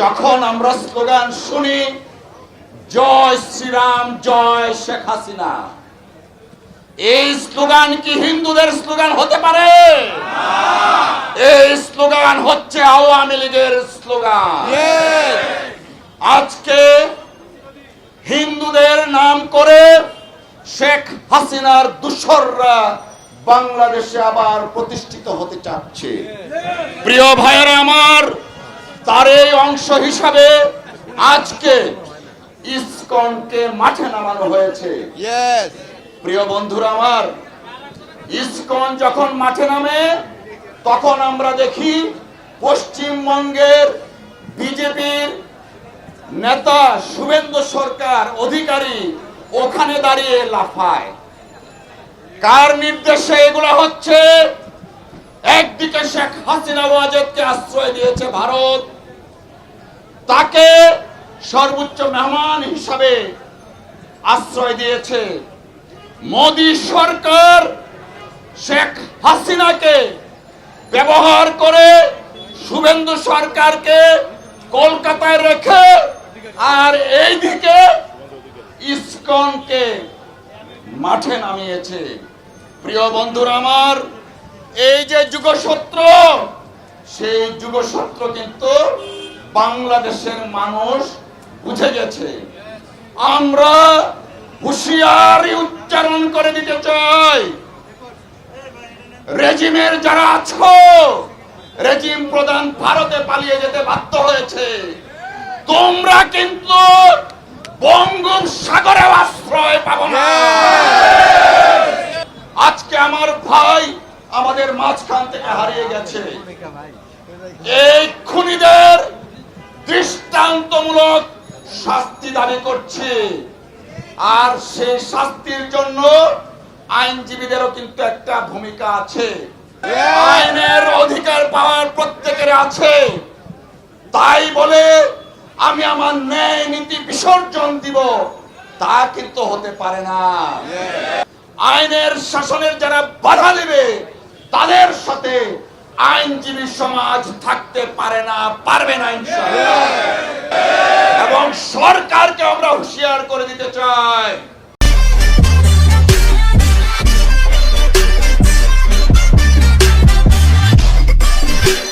যখন আমরা স্লোগান শুনি, জয় শ্রীরাম, জয় শেখ হাসিনা। এই স্লোগান কি হিন্দুদের স্লোগান হতে পারে? এই স্লোগান হচ্ছে আওয়ামী লীগের স্লোগান। আজকে হিন্দুদের নাম করে শেখ হাসিনার দুসররা বাংলাদেশে আবার প্রতিষ্ঠিত হতে চাচ্ছে। প্রিয় ভাইয়েরা আমার তার এই অংশ হিসাবে আজকে ইসকনকে মাঠে নামানো হয়েছে। প্রিয় বন্ধুরা আমার ইসকন যখন মাঠে নামে তখন আমরা দেখি পশ্চিমবঙ্গের বিজেপির নেতা শুভেন্দু সরকার অধিকারী ওখানে দাঁড়িয়ে লাফায়। কার নির্দেশে এগুলো হচ্ছে? একদিকে শেখ হাসিনা ওয়াজেদকে আশ্রয় দিয়েছে ভারত তাকে সর্বোচ্চ মেহমান হিসাবে আশ্রয় দিয়েছে মোদী সরকার শেখ হাসিনাকে ব্যবহার করে শুভেন্দু সরকারকে কলকাতায় রেখে আর এই এইদিকে ইসকনকে মাঠে নামিয়েছে। প্রিয় বন্ধুরা আমার, এই যে যুগসূত্র সেই যুগসূত্র কিন্তু বাংলাদেশের মানুষ বুঝে গেছে। আমরা হুঁশিয়ারি উচ্চারণ করে দিতে চাই। রেজিমের যারা আছো, রেজিম প্রধান ভারতে পালিয়ে যেতে বাধ্য হয়েছে। তোমরা কিন্তু বঙ্গোপসাগরে আশ্রয় পাব না। আজকে আমার ভাই আমাদের মাঝখান থেকে হারিয়ে গেছে। এই খুনিদের দৃষ্টান্তমূলক শাস্তি দাবি করছে। আর সেই শাস্তির জন্য আইনজীবীদেরও কিন্তু একটা ভূমিকা আছে। আইনের অধিকার পাওয়ার প্রত্যেকের আছে। তাই বলে আমি আমার ন্যায় নীতি বিসর্জন দিব, তা কিন্তু হতে পারে না। আইনের শাসনের যারা বাধা দেবে, তাদের সাথে আইনজীবী সমাজ থাকতে পারে না পারবে না ইনশাআল্লাহ। এবং সরকারকে আমরা হুঁশিয়ার করে দিতে চাই।